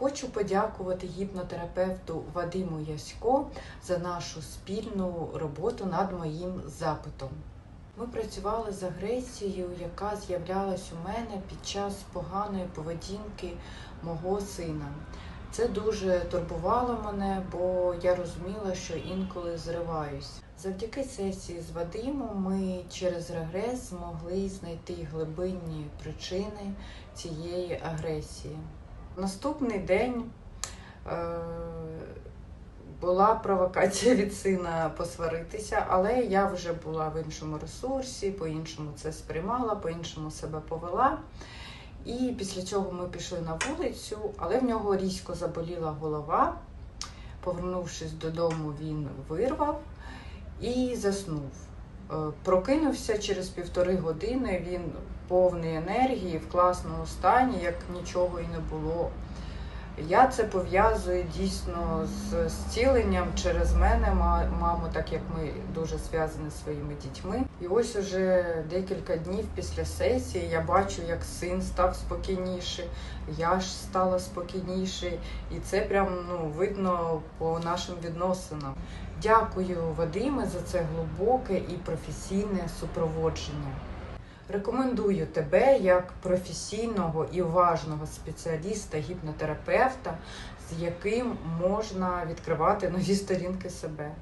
Хочу подякувати гіпнотерапевту Вадиму Ясько за нашу спільну роботу над моїм запитом. Ми працювали з агресією, яка з'являлась у мене під час поганої поведінки мого сина. Це дуже турбувало мене, бо я розуміла, що інколи зриваюсь. Завдяки сесії з Вадимом ми через регрес змогли знайти глибинні причини цієї агресії. Наступний день е, була провокація від сина посваритися, але я вже була в іншому ресурсі, по-іншому це сприймала, по-іншому себе повела. І після цього ми пішли на вулицю, але в нього різко заболіла голова. Повернувшись додому, він вирвав і заснув. Е, Прокинувся через півтори години. Він повний енергії, в класному стані, як нічого і не було. Я це пов'язую дійсно з зціленням через мене, маму, так як ми дуже зв'язані зі своїми дітьми. І ось уже декілька днів після сесії я бачу, як син став спокійніший, я ж стала спокійніше, і це прям ну видно по нашим відносинам. Дякую, Вадиме, за це глибоке і професійне супроводження. Рекомендую тебе як професійного і уважного спеціаліста, гіпнотерапевта, з яким можна відкривати нові сторінки себе.